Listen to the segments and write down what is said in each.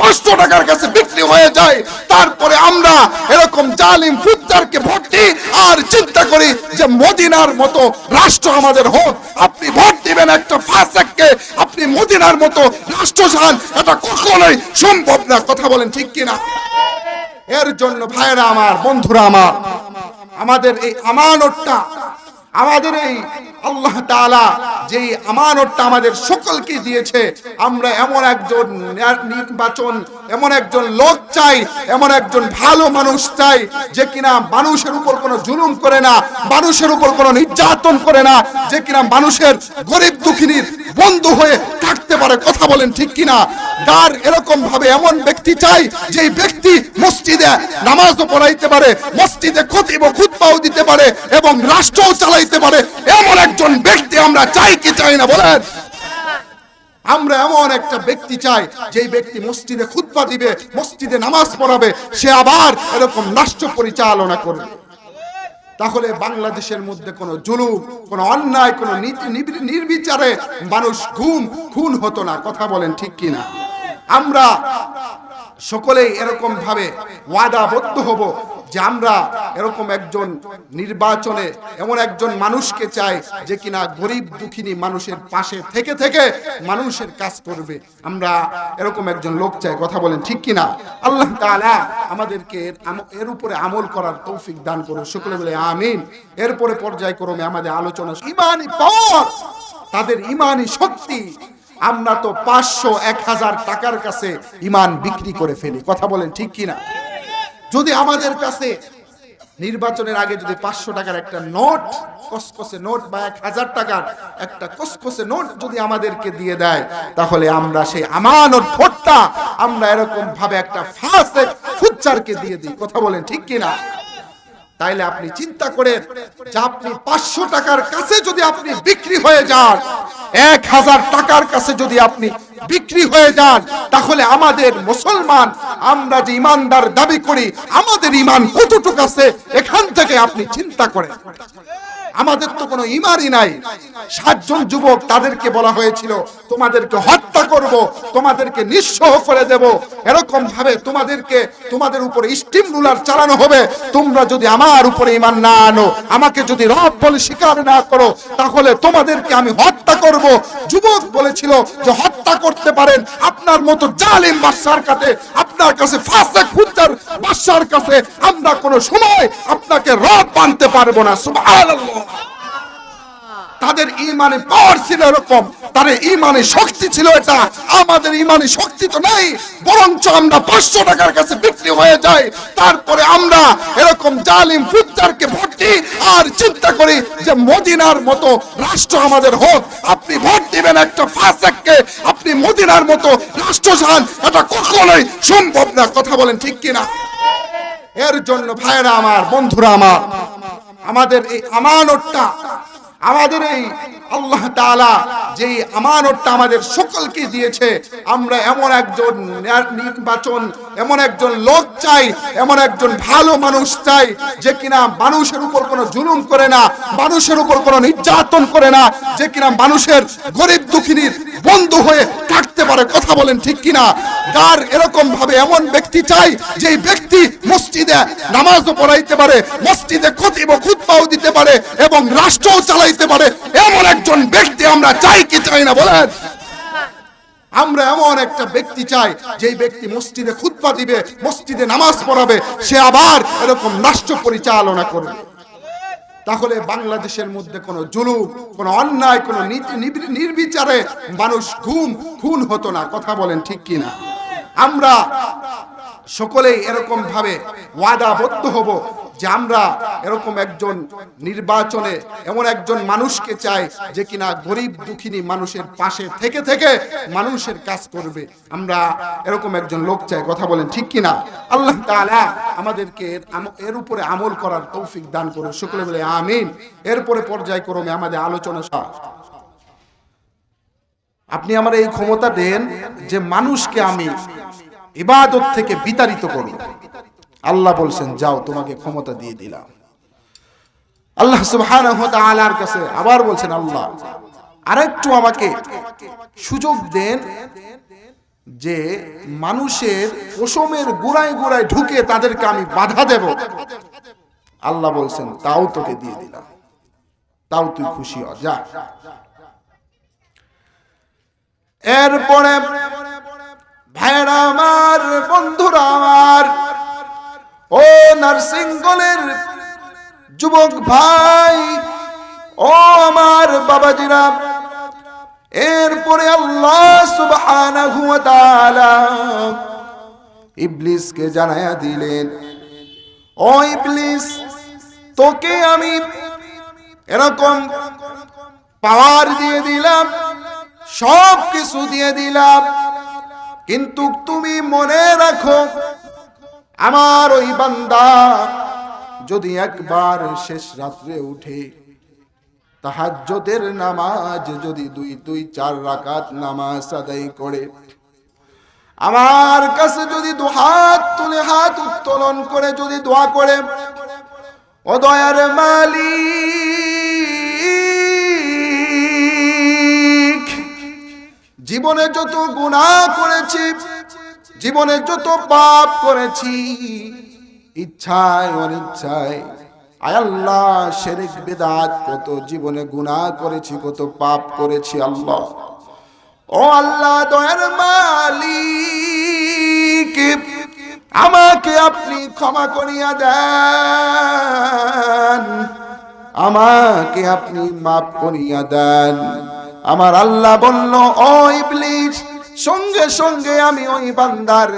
পাঁচশো টাকার কাছে বিক্রি হয়ে যায়। তারপরে আমরা এরকম জালিম ফুজ্জারকে ভোট দিই আর চিন্তা করি যে মদিনার মতো রাষ্ট্র আমাদের হোক। আপনি ভোট দিবেন একটা ফাঁসাককে, আপনি মদিনার মতো রাষ্ট্র চান এটা কখনোই সম্ভব না। কথা বলেন ঠিক কিনা? এর জন্য ভাইরা আমার, বন্ধুরা আমার, আমাদের এই আমানতটা, আমাদের এই আল্লাহ তাআলা যে আমানতটা আমাদের সকলকে দিয়েছে, আমরা এমন একজন নির্বাচন, এমন একজন লোক চাই, এমন একজন ভালো মানুষ চাই, যে কিনা মানুষের উপর কোনো জুলুম করে না, মানুষের উপর কোনো নির্যাতন করে না, যে কিনা মানুষের গরিব দুঃখিনীর বন্ধু হয়ে থাকতে পারে। কথা বলেন ঠিক কিনা? তার এরকম ভাবে এমন ব্যক্তি চাই যে ব্যক্তি মসজিদে নামাজও পড়াইতে পারে, মসজিদে খতিব খুতবাও দিতে পারে এবং রাষ্ট্রও চালাইতে পারে, এমন একজন ব্যক্তি আমরা চাই কি চাই না বলেন? আমরা এমন একটা ব্যক্তি চাই যে ব্যক্তি মসজিদে খুতবা দিবে, মসজিদে নামাজ পড়াবে, সে আবার এরকম রাষ্ট্র পরিচালনা করবে। তাহলে বাংলাদেশের মধ্যে কোনো জুলুম, কোনো অন্যায়, কোনো নির্বিচারে মানুষ ঘুম, খুন হতো না, কথা বলেন ঠিক কিনা? আমরা সকলেই এরকম ভাবে ওয়াদাবদ্ধ হব যে আমরা এরকম একজন নির্বাচনে এমন একজন মানুষকে চাই যে কিনা গরিব দুঃখিনী মানুষের পাশে থেকে থেকে মানুষের কাজ করবে। আমরা এরকম একজন লোক চাই, কথা বলেন ঠিক কিনা? আল্লাহ তাআলা আমাদেরকে এর উপরে আমল করার তৌফিক দান করুন সকলে বলে আমিন। এরপরে পর্যায়ক্রমে আমাদের আলোচনা ইমানি পাওয়ার তাদের ইমানি শক্তি আমরা তো পাঁচশো, এক হাজার টাকার কাছে ইমান বিক্রি করে ফেলি। কথা বলেন ঠিক কিনা? যদি আমাদের কাছে নির্বাচনের আগে যদি পাঁচশো টাকার একটা নোট, কসকসে নোট বা এক হাজার টাকার একটা কসকসে নোট যদি আমাদেরকে দিয়ে দেয়, তাহলে আমরা সেই আমানত ভোটটা আমরা এরকম ভাবে একটা ফাঁসে ফুচ্চারকে দিয়ে দিই। কথা বলেন ঠিক কিনা? তাইলে আপনি চিন্তা করেন যে আপনি পাঁচশো টাকার কাছে যদি আপনি বিক্রি হয়ে যান, এক হাজার টাকার কাছে যদি আপনি বিক্রি হয়ে যান, তাহলে আমাদের মুসলমান, আমরা যে ইমানদার দাবি করি, আমাদের ইমান কতটুকু আছে, এখান থেকে আপনি চিন্তা করেন। আমাদের তো কোনো ইমানই নাই। সাতজন যুবক তাদেরকে বলা হয়েছিল, তোমাদেরকে হত্যা করব, তোমাদেরকে নিঃস্ব করে দেব। এরকম ভাবে তোমাদেরকে, তোমাদের উপরে স্টিম রুলার চালানো হবে। তোমরা যদি আমার উপরে ইমান না আনো, আমাকে যদি রব বলে স্বীকার না করো, তাহলে তোমাদেরকে আমি হত্যা করব। যুবক বলেছিল যে, হত্যা করতে পারেন, আপনার মতো জালিম বাদশার কাছে, আপনার কাছে ফাঁসে খুঁজার বাদশার কাছে আমরা কোনো সময় আপনাকে রব মানতে পারব না। সুবহানাল্লাহ। তাদের ইমানে পাওয়ার ছিল এরকম, তাদের ইমানে শক্তি ছিল এটা। আমাদের ইমানে শক্তি তো নেই, বরঞ্চ আমরা পাঁচশো টাকার কাছে বিক্রি হয়ে যাই। তারপরে আমরা এরকম জালিম ভোট দিই আর চিন্তা করি যে মদিনার মতো রাষ্ট্র আমাদের হোক। আপনি ভোট দিবেন একটা ফাঁসাককে, আপনি মদিনার মতো রাষ্ট্র চান এটা কখনোই সম্ভব না। কথা বলেন ঠিক কিনা? এর জন্য ভাইরা আমার, বন্ধুরা আমার আমাদের এই আমানতটা আমাদের এই আল্লাহ তাআলা যে আমানতটা আমাদের সকলকে দিয়েছে, আমরা এমন একজন নির্বাচন, এমন একজন লোক চাই, এমন একজন ভালো মানুষ চাই যে কিনা মানুষের উপর কোনো জুলুম করে না, মানুষের উপর কোনো নির্যাতন করে না, যে কিনা মানুষের গরিব দুঃখিনীর বন্ধু হয়ে থাকতে পারে। কথা বলেন ঠিক কিনা? তার এরকম ভাবে এমন ব্যক্তি চাই যে ব্যক্তি মসজিদে নামাজও পড়াইতে পারে, মসজিদে খতিব খুতবাও দিতে পারে এবং রাষ্ট্রও চালাইতে পারে, এমন একজন ব্যক্তি আমরা চাই কি চাই না বলেন? আমরা এমন একটা ব্যক্তি চাই যে ব্যক্তি মসজিদে খুতবা দিবে, মসজিদে নামাজ পড়াবে, সে আবার এরকম রাষ্ট্র পরিচালনা করবে। তাহলে বাংলাদেশের মধ্যে কোনো জুলুম, কোনো অন্যায়, কোনো নীতি নির্বিচারে মানুষ ঘুম, খুন হতো না, কথা বলেন ঠিক কিনা আমরা সকলেই এরকম ভাবে ওয়াদাবদ্ধ হব যে আমরা এরকম একজন নির্বাচনে এমন একজন মানুষকে চাই যে কিনা গরিব দুঃখিনী মানুষের পাশে থেকে থেকে মানুষের কাজ করবে। আমরা এরকম একজন লোক চাই, কথা বলেন ঠিক কিনা? আল্লাহ তাআলা আমাদেরকে এর উপরে আমল করার তৌফিক দান করুন সকলে বলে আমিন। এরপরে পর্যায়ক্রমে আমাদের আলোচনা। আপনি আমার এই ক্ষমতা দেন যে মানুষকে আমি ইবাদত থেকে বিতাড়িত করব। আল্লাহ বলছেন, যাও, তোমাকে ক্ষমতা দিয়ে দিলাম। আল্লাহ তাআলার কাছে আবার বলছেন, আল্লাহ, আরেকটু আমাকে সুযোগ দেন যে মানুষের পশমের গোড়ায় গোড়ায় ঢুকে তাদেরকে আমি বাধা দেব। আল্লাহ বলছেন, তাও তোকে দিয়ে দিলাম। তাও তুই খুশি হ, যা। এরপরে ভাইরা আমার, বন্ধুরা আমার ও নার্সিংগলের যুবক ভাই, ও আমার বাবাজিরা, এরপরে আল্লাহ সুবহানাহু ওয়া ইবলিসকে জানায়া দিলেন, ও ইবলিস, তোকে আমি এরকম পাওয়ার দিয়ে দিলাম সব কিছু দিয়ে দিলাম, কিন্তু তুমি মনে রাখো আমার ওই বান্দা যদি একবার শেষ রাত্রে উঠে তাহাজ্জুদের নামাজ, যদি দুই দুই, চার রাকাত নামাজ আদায় করে, আমার কাছে যদি দু হাত তুলে হাত উত্তোলন করে, যদি দোয়া করে, ও দয়ার মালিক, জীবনে যত গুনাহ করেছি জীবনে যত পাপ করেছি, ইচ্ছায়, অনিচ্ছায়, আয় আল্লাহ, শেরিক বেদাত, কত জীবনে গুনাহ করেছি, কত পাপ করেছি আল্লাহ। ও আল্লাহ, দয়ার মালিক, আমাকে আপনি ক্ষমা করিয়া দেন। আমাকে আপনি মাফ করিয়া দেন। আমার আল্লাহ বলল, ও ইবলিস সঙ্গে সঙ্গে আমি ওই বান্দার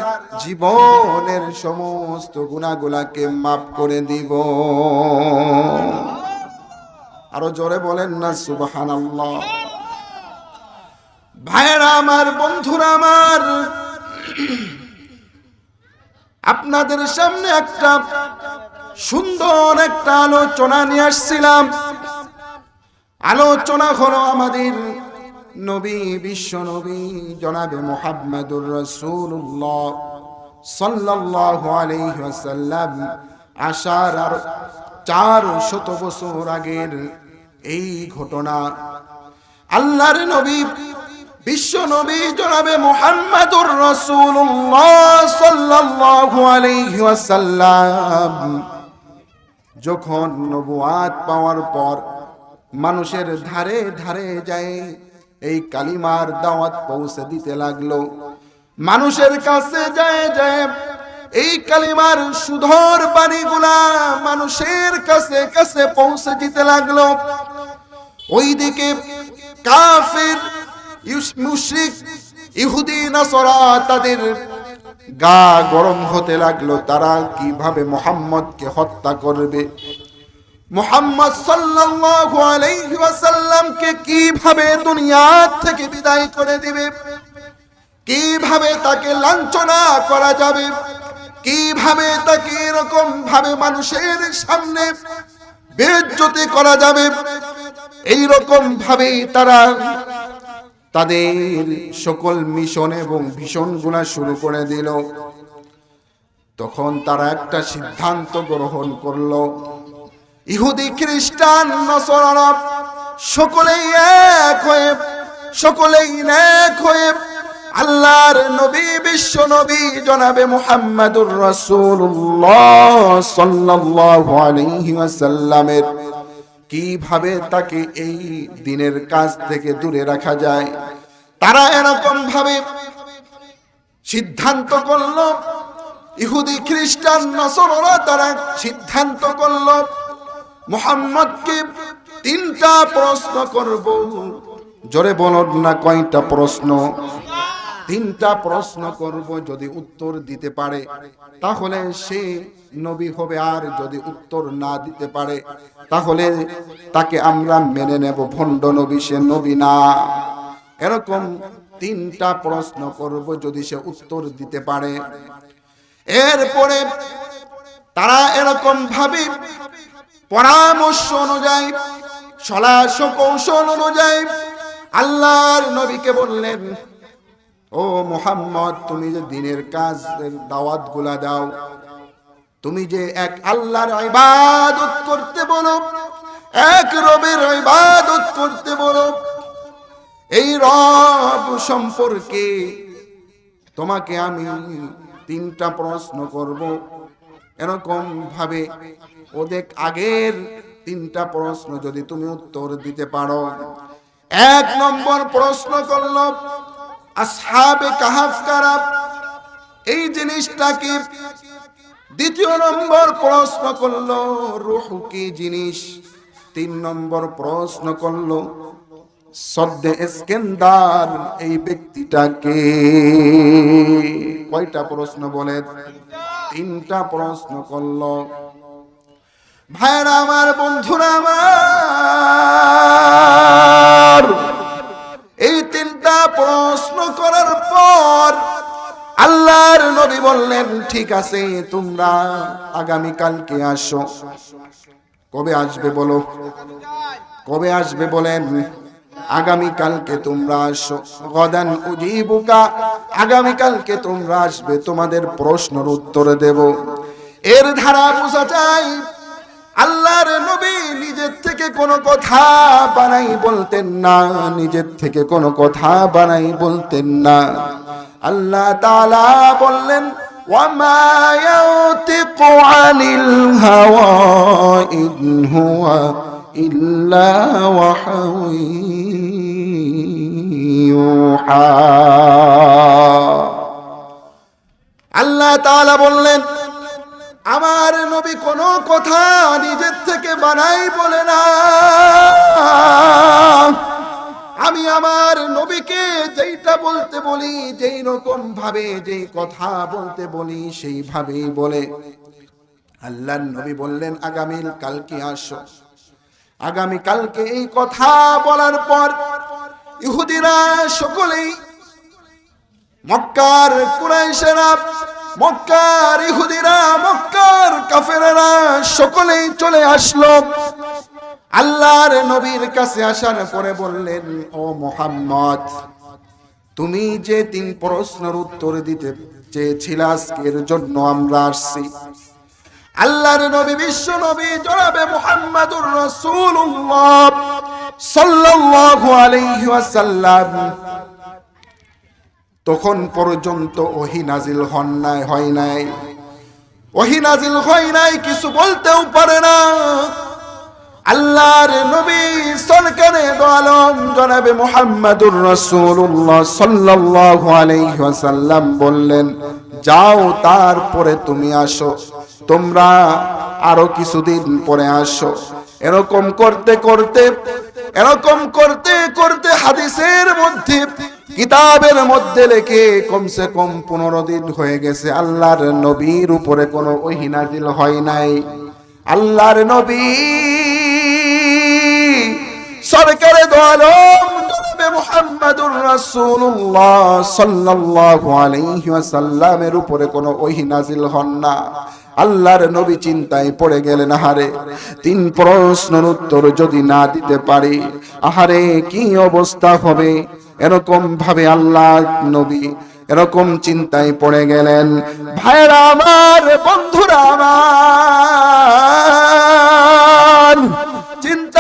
জীবনের সমস্ত গুণাগুলাকে মাফ করে দিব। আরও জোরে বলেন না, সুবহানাল্লাহ। ভাইয়েরা আমার, বন্ধুরা আমার, আপনাদের সামনে একটা সুন্দর একটা আলোচনা নিয়ে আসছিলাম। আলোচনা হলো আমাদের নবী, বিশ্ব নবী, জনাবে মোহাম্মদুর রসুল্লাহ সাল্লাল্লাহু আলাইহি ওয়াসাল্লাম আসার আর চার শত বছর আগের এই ঘটনা। আল্লাহর নবী, বিশ্ব নবী, জনাবে মুহাম্মাদুর রাসূলুল্লাহ সাল্লাল্লাহু আলাইহি ওয়াসাল্লাম যখন নবুয়াত পাওয়ার পর মানুষের ধারে ধারে যায় এই কালিমার দাওয়াত পৌঁছে দিতে লাগল। মানুষের কাছে যায় যায় এই কালিমার সুধর বাণীগুলা মানুষের কাছে কাছে পৌঁছে দিতে লাগল। ওইদিকে কাফের মুশরিক, ইহুদি, নাসরা তাদের গা গরম হতে লাগল। তারা কীভাবে মোহাম্মদকে হত্যা করবে? মোহাম্মদ সাল্লাল্লাহু আলাইহি ওয়াসাল্লামকে কীভাবে দুনিয়া থেকে বিদায় করে দিবে? কীভাবে তাকে লাঞ্ছনা করা যাবে? কীভাবে তাকে এরকম ভাবে মানুষের সামনে বেজ্জতি করা যাবে? এই রকম ভাবে তারা তাদের সকল মিশন এবং ভীষণ গুণা শুরু করে দিল। তখন তারা একটা সিদ্ধান্ত গ্রহণ করল। ইহুদি খ্রিস্টান নসরারা সকলেই এক হয়ে, সকলেই এক হয়ে আল্লাহর নবী, বিশ্ব নবী জনাবে মুহাম্মাদুর রাসূলুল্লাহ সাল্লাল্লাহু আলাইহি ওয়াসাল্লামের। কীভাবে তাকে এই দিনের কাজ থেকে দূরে রাখা যায়? তারা এরকম ভাবে সিদ্ধান্ত করল, ইহুদি খ্রিস্টান, নসররা তারা সিদ্ধান্ত করল মোহাম্মদকে তিনটা প্রশ্ন করব। জোরে বলুন না কয়টা প্রশ্ন? তিনটা প্রশ্ন করব যদি উত্তর দিতে পারে, তাহলে সে নবী হবে আর যদি উত্তর না দিতে পারে, তাহলে তাকে আমরা মেনে নেব ভণ্ড নবী, সে নবী না। এরকম তিনটা প্রশ্ন করব যদি সে উত্তর দিতে পারে। এরপরে তারা এরকম ভাবে পরামর্শ অনুযায়ী সলাস কৌশল অনুযায়ী আল্লাহর নবীকে বললেন, ও মোহাম্মদ, তুমি যে দিনের কাজের দাওয়াতগুলা দাও, তুমি যে এক আল্লাহর ইবাদত করতে বলো, এক রবের ইবাদত করতে বলো, এই রব সম্পর্কে তোমাকে আমি তিনটা প্রশ্ন করব। এরকম ভাবে ওদের আগের তিনটা প্রশ্ন যদি তুমি উত্তর দিতে পারো। এক নম্বর প্রশ্ন করল, আসহাবে কাহাফ কারা এই জিনিসটাকে দ্বিতীয় নম্বর প্রশ্ন করল, রুহ কি জিনিস? তিন নম্বর প্রশ্ন করল সদ্যে স্কেন্দার এই ব্যক্তিটাকে কয়টা প্রশ্ন বলে তিনটা প্রশ্ন করল। ভাইরা আমার, বন্ধুরা আমার, এই তিনটা প্রশ্ন করার পর আল্লাহর নবী বললেন, ঠিক আছে, তোমরা আগামী কালকে আসো। কবে আসবে বলো? কবে আসবে বলেন? আগামী কালকে তোমরা আসো গদান উজিবুকা আগামী কালকে তোমরা আসবে তোমাদের প্রশ্নের উত্তর দেব এর ধারা বোঝা যায় আল্লাহর নবী নিজের থেকে কোনো কথা বানাই বলতেন না নিজের থেকে কোনো কথা বানাই বলতেন না আল্লাহ তাআলা বললেন وما ينطق عن الهوى إن هو إلا وحي يوحى আল্লাহ তাআলা বললেন আমার নবী কোনো কথা নিজের থেকে বানাই বলে না আমি আমার নবীকে যেইটা বলতে বলি যেই রকম ভাবে যেই কথা বলতে বলি সেইভাবেই বলে আল্লাহ নবী বললেন আগামী কালকে আসো আগামী কালকে এই কথা বলার পর ইহুদিরা সকলেই মক্কার কুরাইশেরা, মক্কার ইহুদিরা, মক্কার কাফেরেরা সকলেই চলে আসলো। আল্লাহর নবীর কাছে আসার পরে বললেন, ও মোহাম্মদ, তুমি যে তিন প্রশ্নের উত্তর দিতে চেয়েছিলে আজকের জন্য আমরা আসছি। আল্লাহর নবী, বিশ্ব নবী, জনাবে মুহাম্মাদুর রাসূলুল্লাহ সাল্লাল্লাহু আলাইহি ওয়াসাল্লাম। তখন পর্যন্ত ওহি নাজিল হন নাই, হয় নাই। ওহি নাজিল হয় নাই, কিছু বলতেও পারে না। আল্লাহর নবী সরকারে দোয়ালম জনাবে মুহাম্মাদুর রাসূলুল্লাহ সাল্লাল্লাহু আলাইহি ওয়াসাল্লাম বললেন, যাও তারপরে তুমি আসো। তোমরা আরও কিছুদিন পরে আসো। এরকম করতে করতে, এরকম করতে করতে হাদিসের মধ্যে, কিতাবের মধ্যে লেখে কমসে কম পনেরো দিন হয়ে গেছে। আল্লাহর নবীর উপরে কোনো ওহি নাজিল হয় নাই। আল্লাহর নবী সরকারে দোয়ালম মুহাম্মাদুর রাসূলুল্লাহ সাল্লাল্লাহু আলাইহি ওয়াসাল্লামের উপরে কোনো ওহি নাজিল হন না। আল্লাহর নবী চিন্তায় পড়ে গেলেন, আহারে, তিন প্রশ্নের উত্তর যদি না দিতে পারি, আহারে, কি অবস্থা হবে? এরকম ভাবে আল্লাহ নবী এরকম চিন্তায় পড়ে গেলেন ভাইরা আমার, বন্ধুরা আমার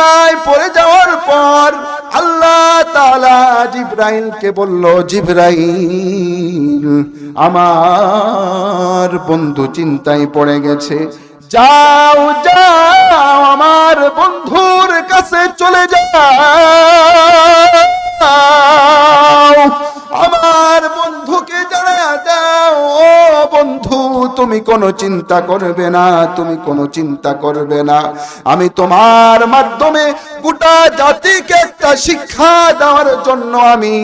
চিন্তায় পড়ে যাওয়ার পর আল্লাহ তাআলা জিব্রাইলকে বলল, জিব্রাইল, আমার বন্ধু চিন্তায় পড়ে গেছে। যাও যাও, আমার বন্ধুর কাছে চলে যাও। আমার বন্ধুকে জানা ও বন্ধু, তুমি কোনো চিন্তা করবে না, তুমি কোনো চিন্তা করবে না। আমি তোমার মাধ্যমে গোটা জাতিকে একটা শিক্ষা দেওয়ার জন্য আমি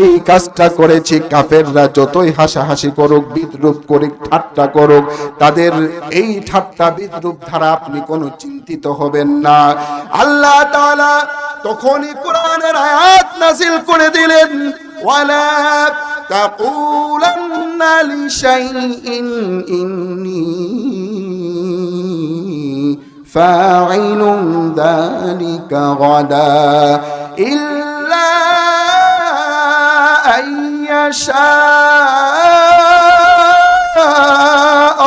এই কাজটা করেছি। কাফেররা যতই হাসাহাসি করুক, বিদ্রুপ করুক, ঠাট্টা করুক, তাদের এই ঠাট্টা, বিদ্রুপ দ্বারা আপনি কোনো চিন্তিত হবেন না। আল্লাহ তখনই কোরআনের আয়াত নাজিল করে দিলেন। ওয়ালা تقولن لشيء إني فاعل ذلك غدا إلا أن يشاء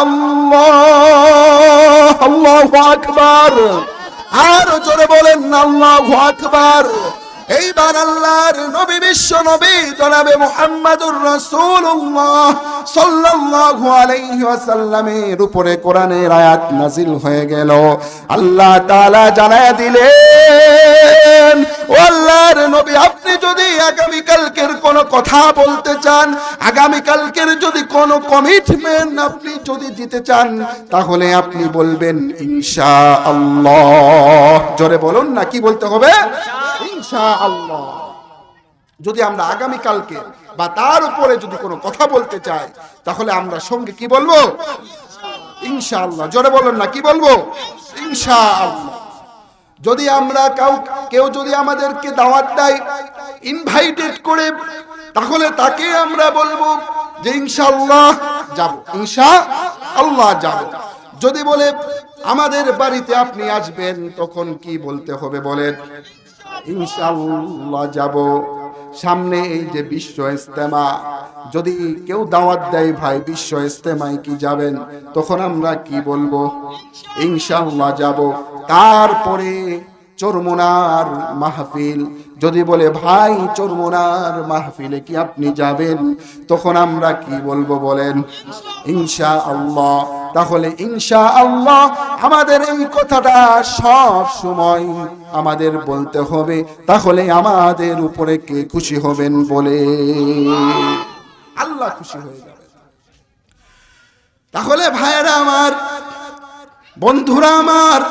الله الله أكبر আর জোরে বলেন আল্লাহু আকবার এইবার আল্লাহর নবী, বিশ্ব নবী, জনাবে মুহাম্মাদুর রাসূলুল্লাহ সাল্লাল্লাহু আলাইহি ওয়াসাল্লামের উপরে কোরআনের আয়াত নাজিল হয়ে গেল। আল্লাহ তাআলা জানায় দিলেন, ও আল্লাহর নবী, আপনি যদি আগামী কালকের কোনো কথা বলতে চান আগামী কালকের যদি কোনো কমিটমেন্ট আপনি যদি দিতে চান, তাহলে আপনি বলবেন, ইনশাআল্লাহ। জোরে বলুন না, কি বলতে হবে? ইনশাআল্লাহ। যদি আমরা আগামী কালকে বা তার উপরে যদি কোনো কথা বলতে চাই, তাহলে আমরা সঙ্গে কি বলব? ইনশাআল্লাহ। জোরে বলুন না, কি বলব? ইনশাআল্লাহ। যদি আমরা কাউ, কেউ যদি আমাদেরকে দাওয়াত দেয়, ইনভাইটেড করে, তাহলে তাকে আমরা বলব যে ইনশাআল্লাহ যাব। ইনশা আল্লাহ যাব। যদি বলে, আমাদের বাড়িতে আপনি আসবেন, তখন কি বলতে হবে বলেন? ইনশাআল্লাহ যাব। সামনে এই যে বিশ্ব ইস্তেমা যদি কেউ দাওয়াত দেয়, ভাই, বিশ্ব ইস্তেমায় কি যাবেন? তখন আমরা কি বলব? ইনশাআল্লাহ যাব। তারপরে চরমোনার মাহফিল, যদি বলে, ভাই, চরমোনার মাহফিলে কি আপনি যাবেন? তখন আমরা কি বলব বলেন? ইনশা আল্লাহ তাহলে ইনশা আল্লাহ আমাদের এই কথাটা সব সময় আমাদের বলতে হবে। তাহলে আমাদের উপরে কে খুশি হবেন বলে? আল্লাহ খুশি হয়ে যাবে। তাহলে ভাইয়েরা আমার, বন্ধুরা আমার,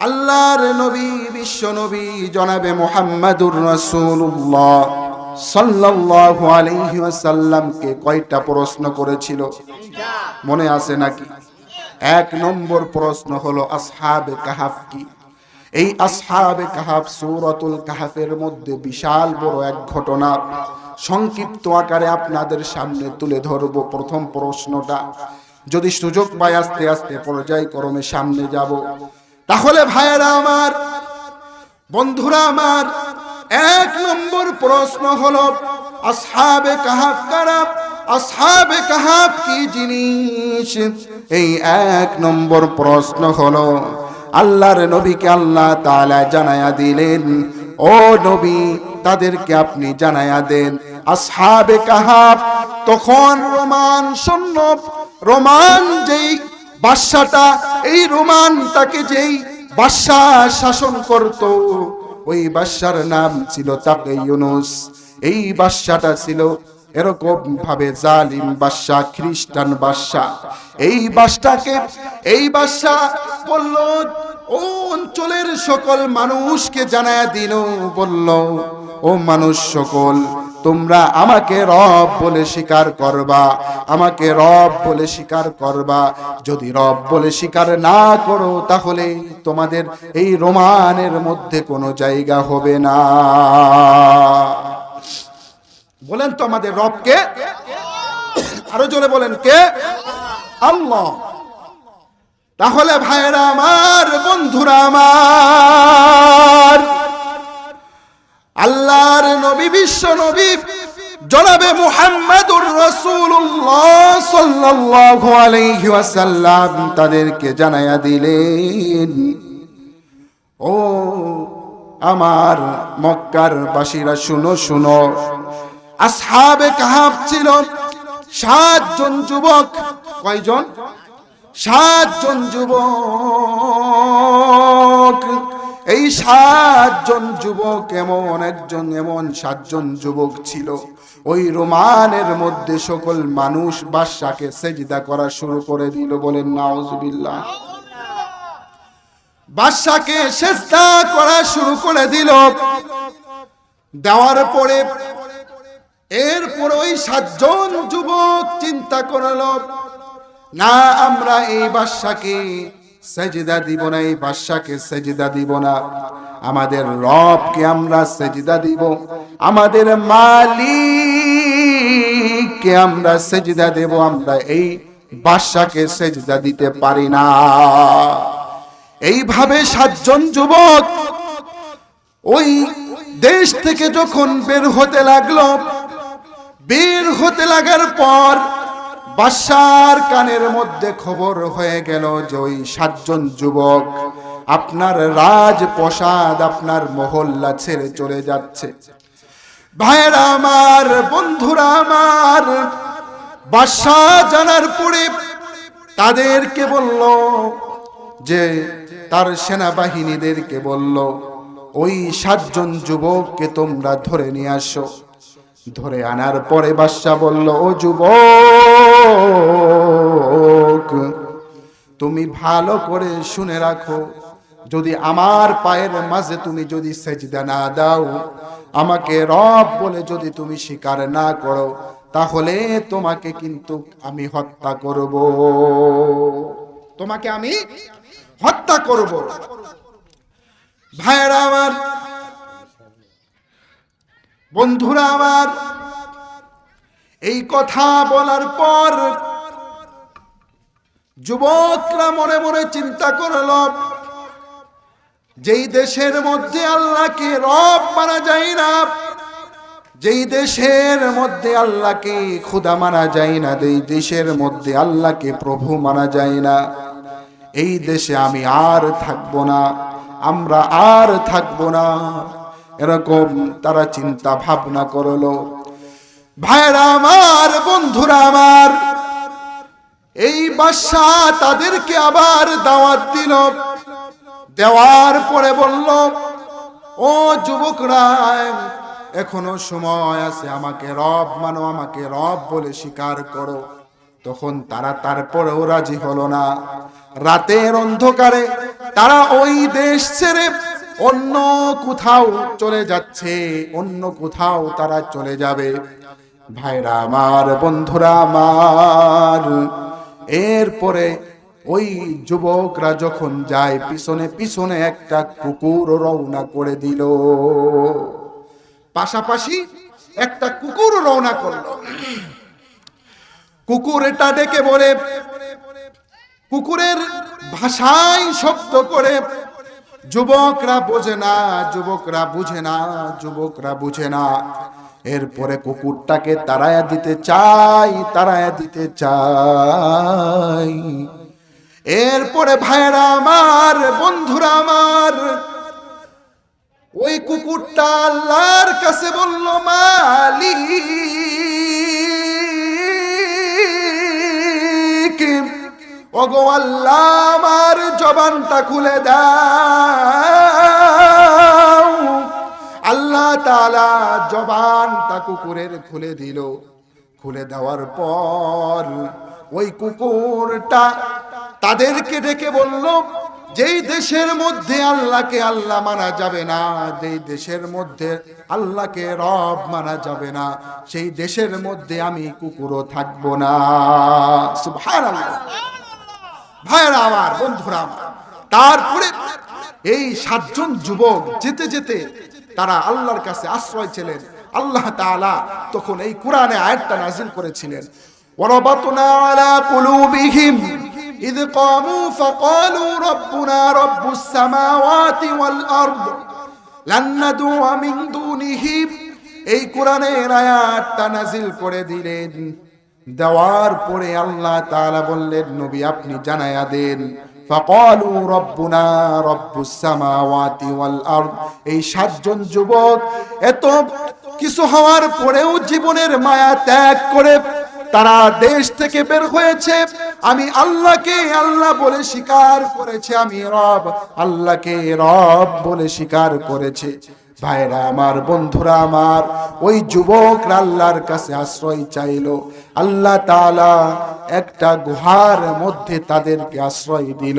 আল্লাহর নবী, বিশ্ব নবী জনাবে মোহাম্মদুর রাসূলুল্লাহ। সাল্লাল্লাহু আলাইহি ওয়াসাল্লামকে কয়টা প্রশ্ন করেছিল? মনে আছে নাকি? এক নম্বর প্রশ্ন হলো, আসহাবে কাহাফ কি? এই আসহাবে কাহাফ সূরাতুল কাহাফের মধ্যে বিশাল বড় এক ঘটনা। সংক্ষিপ্ত আকারে আপনাদের সামনে তুলে ধরব প্রথম প্রশ্নটা। যদি সুযোগ পাই আস্তে আস্তে পর্যায়ক্রমে সামনে যাব। তাহলে ভাইয়েরা আমার, বন্ধুরা আমার এক নম্বর প্রশ্ন হলো, আসহাবে কাহাফ কারা? আসহাবে কাহাব কি জিনিস? এই এক নম্বর প্রশ্ন হলো, আল্লাহর নবীকে আল্লাহ তাআলা জানায়া দিলেন, ও নবী, তাদেরকে আপনি জানায়া দেন, আসহাবে কাহাব তখন রোমান সৈন্য, রোমান যেই বাদশাটা এই রোমান তাকে যেই বাদশা শাসন করত ওই বাদশার নাম ছিল তাকে ইউনুস। এই বাদশাটা ছিল এরকম ভাবে জালিম বাদশা, খ্রিস্টান বাদশা। এই বাদশাকে, এই বাদশা বলল ও অঞ্চলের সকল মানুষকে জানায় দিল, বলল, ও মানুষ সকল, তোমরা আমাকে রব বলে স্বীকার করবা, আমাকে রব বলে স্বীকার করবা। যদি রব বলে স্বীকার না করো, তাহলে তোমাদের এই রোমানের মধ্যে কোনো জায়গা হবে না। বলেন তো আমাদের রবকে। আরও জোরে বলেন কে? আল্লাহ। তাহলে ভাইরা আমার, বন্ধুরা আমার, আল্লাহর নবী, বিশ্ব নবী, জনাবে মুহাম্মাদুর রাসূলুল্লাহ সাল্লাল্লাহু আলাইহি ওয়াসাল্লাম তাদেরকে জানায়া দিলেন, ও আমার মক্কার বাসীরা, শুনো শুনো। আসহাবে কাহাব ছিল সাতজন যুবক। কয়জন? সাতজন যুবক। এই সাতজন যুবক এমন একজন, এমন সাতজন যুবক ছিল। ওই রোমানের মধ্যে সকল মানুষ বাদশাকে সেজদা করা শুরু করে দিল বলেন বাদশাকে সেজদা করা শুরু করে দিল। দেওয়ার পরে, এরপর ওই সাতজন যুবক চিন্তা করল না আমরা এই বাদশাকে সেজদা দিব না, এই বাদশাকে সেজদা দিব না। আমাদের রবকে আমরা সেজদা দিব, আমাদের মালিককে আমরা সেজদা দেব, আমরা এই বাদশাকে সেজদা দিতে পারি না। এইভাবে সাতজন যুবক ওই দেশ থেকে যখন বের হতে লাগল, বের হতে লাগার পর বাদশার কানের মধ্যে খবর হয়ে গেল যে ওই সাতজন যুবক আপনার রাজপ্রসাদ, আপনার মহল্লা ছেড়ে চলে যাচ্ছে। ভাইরা আমার, বন্ধুরা আমার, বাদশাহ জানার পরে তাদেরকে বলল যে, তার সেনাবাহিনীদেরকে বলল, ওই সাতজন যুবককে তোমরা ধরে নিয়ে আসো। ধরে আনার পরে বাদশাহ বলল, ও যুবক তুমি ভালো করে শুনে রাখো, যদি আমার পায়ের মাঝে তুমি যদি সেজদা না দাও, আমাকে রব বলে যদি তুমি স্বীকার না করো, তাহলে তোমাকে কিন্তু আমি হত্যা করব। তোমাকে আমি হত্যা করব। ভাইরা আমার, বন্ধুরা আমার এই কথা বলার পর যুবকরা মনে মনে চিন্তা করল, যেই দেশের মধ্যে আল্লাহকে রব মানা যায় না, যেই দেশের মধ্যে আল্লাহকে খুদা মানা যায় না, যেই দেশের মধ্যে আল্লাহকে প্রভু মানা যায় না, এই দেশে আমি আর থাকব না, আমরা আর থাকব না। এরকম তারা চিন্তা ভাবনা করল। ভাইরা আমার, বন্ধুরা আমার, এই বাদশাহ তাদেরকে আবার দাওয়াত দিল। দেওয়ার পরে বলল, ও যুবকরা, এখনও সময় আছে, আমাকে রব মানো, আমাকে রব বলে স্বীকার করো। তখন তারা তারপরেও রাজি হলো না। রাতের অন্ধকারে তারা ওই দেশ ছেড়ে অন্য কোথাও চলে যাচ্ছে, অন্য কোথাও তারা চলে যাবে। ভাইরা আমার, বন্ধুরা আমার, এরপরে ওই যুবকরা যখন যায়, পিছনে পিছনে একটা কুকুর রওনা করে দিল। পাশাপাশি একটা কুকুর রওনা করল। কুকুর এটা ডেকে বলে, কুকুরের ভাষায় শব্দ করে, যুবকরা বোঝে না, যুবকরা বুঝে না, যুবকরা বুঝে না। এরপরে কুকুরটাকে তাড়ায়া দিতে চাই, তাড়ায়া দিতে চাই। এরপরে ভাইরা আমার, বন্ধুরা আমার, ওই কুকুরটা আল্লাহর কাছে বলল, মালিক, ওগো আল্লাহ, আমার জবানটা খুলে দাও। আল্লাহ তাআলা জবানটা কুকুরের খুলে দিল। খুলে দেওয়ার পর ওই কুকুরটা তাদেরকে ডেকে বলল, যেই দেশের মধ্যে আল্লাহকে আল্লাহ মানা যাবে না, যেই দেশের মধ্যে আল্লাহকে রব মানা যাবে না, সেই দেশের মধ্যে আমি কুকুরও থাকব না। ভাইরা আমার, বন্ধুরা আমার, তারপরে এই সাতজন যুবক যেতে যেতে তারা আল্লাহর কাছে আশ্রয় ছিলেন আল্লাহ তাআলা তখন এই কোরআনে আয়াতটা নাজিল করেছিলেন ওয়ারাবাতনা আলা কুলুবিহিম إذ قاموا فقالوا ربنا رب السماوات والأرض لن ندعو من دونه এই কোরআনের আয়াতটা নাজিল করে দিলেন দেওয়ার পরে আল্লাহ তাআলা বললেন নবী আপনি জানায়া দেন ফাকালু রব্বুনা রব্বুস সামাওয়াতি ওয়াল এই সাতজন যুবক এত কিছু হওয়ার পরেও জীবনের মায়া ত্যাগ করে তারা দেশ থেকে বের হয়েছে। আমি আল্লাহকে আল্লাহ বলে স্বীকার করেছে, আমি রব আল্লাহকে রব বলে স্বীকার করেছে। ভাইরা আমার, বন্ধুরা আমার, ওই যুবক আল্লাহর কাছে আশ্রয় চাইলো। আল্লাহ তাআলা একটা গুহার মধ্যে তাদেরকে আশ্রয় দিল।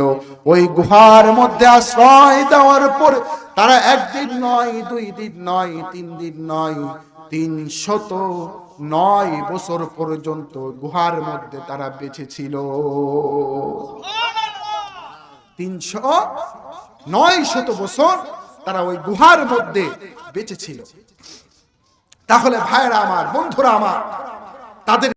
ওই গুহার মধ্যে আশ্রয় দেওয়ার পর তারা একদিন নয়, দুই দিন নয়, তিন দিন নয়, তিন শত নয় বছর পর্যন্ত গুহার মধ্যে তারা বেঁচে ছিল। তিনশো নয় শত বছর তারা ওই গুহার মধ্যে বেঁচে ছিল। তাহলে ভাইরা আমার বন্ধুরা আমার তাদের